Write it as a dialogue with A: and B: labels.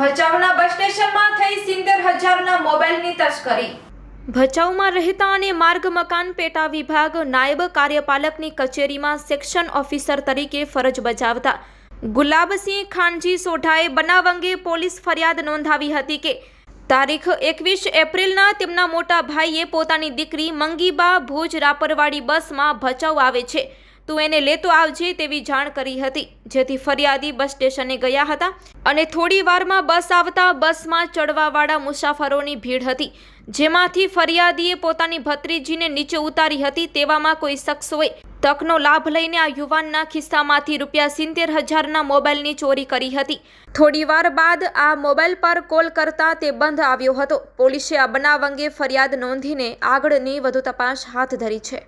A: ભચાઉના બસ સ્ટેશનમાં થઈ સિત્તેર હજારના મોબાઈલની તસ્કરી. ભચાઉમાં રહેતા અને માર્ગ મકાન પેટા વિભાગ નાયબ કાર્યપાલકની કચેરીમાં સેક્શન ઓફિસર તરીકે ફરજ બજાવતા. ગુલાબસિંહ ખાનજી સોઢાએ બનાવ અંગે પોલીસ ફરિયાદ નોંધાવી હતી કે, તારીખ એકવીસ એપ્રિલના તેમના મોટા ભાઈએ પોતાની દીકરી મંગીબા ભુજ રાપરવાડી બસમાં ભચાઉ આવે છે. તું એને લેતો આવજે તેવી જાણ કરી હતી. જેથી ફરિયાદી બસ સ્ટેશને ગયા હતા અને થોડી વારમાં બસ આવતા બસમાં ચડવાવાળા મુસાફરોની ભીડ હતી. જેમાંથી ફરિયાદીએ પોતાની ભત્રીજીને નીચે ઉતારી હતી તેવામાં કોઈ શખ્સોએ તકનો લાભ લઈને આ યુવાનના ખિસ્સામાંથી રૂપિયા સિત્તેર હજારના મોબાઈલની ચોરી કરી હતી. થોડી વાર બાદ આ મોબાઈલ પર કોલ કરતા તે બંધ આવ્યો હતો. પોલીસે આ બનાવ અંગે ફરિયાદ નોંધીને આગળની વધુ તપાસ હાથ ધરી છે.